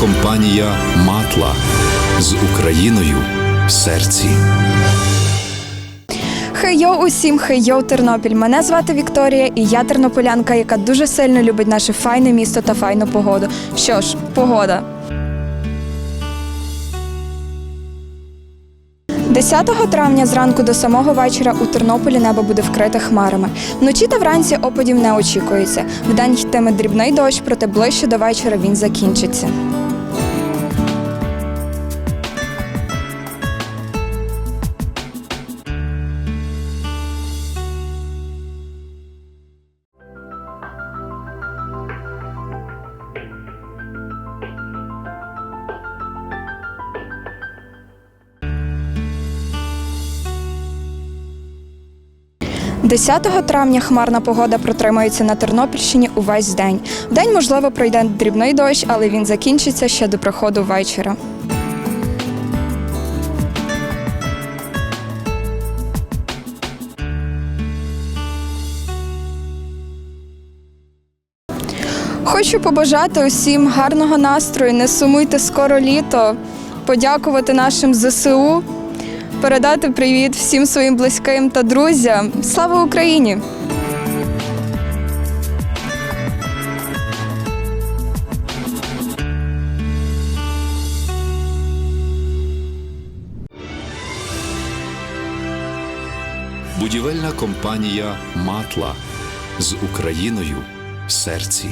компанія Матла з Україною в серці. Хей-йо усім, хей-йо Тернопіль. Мене звати Вікторія, і я тернополянка, яка дуже сильно любить наше файне місто та файну погоду. Що ж, погода. 10 травня зранку до самого вечора у Тернополі небо буде вкрите хмарами. Вночі та вранці опадів не очікується. Вдень йтиме дрібний дощ, проте ближче до вечора він закінчиться. – 10 травня хмарна погода протримається на Тернопільщині увесь день. Вдень, можливо, пройде дрібний дощ, але він закінчиться ще до приходу вечора. Хочу побажати усім гарного настрою, не сумуйте скоро літо, подякувати нашим ЗСУ, передати привіт всім своїм близьким та друзям. Слава Україні! Будівельна компанія Матла з Україною в серці.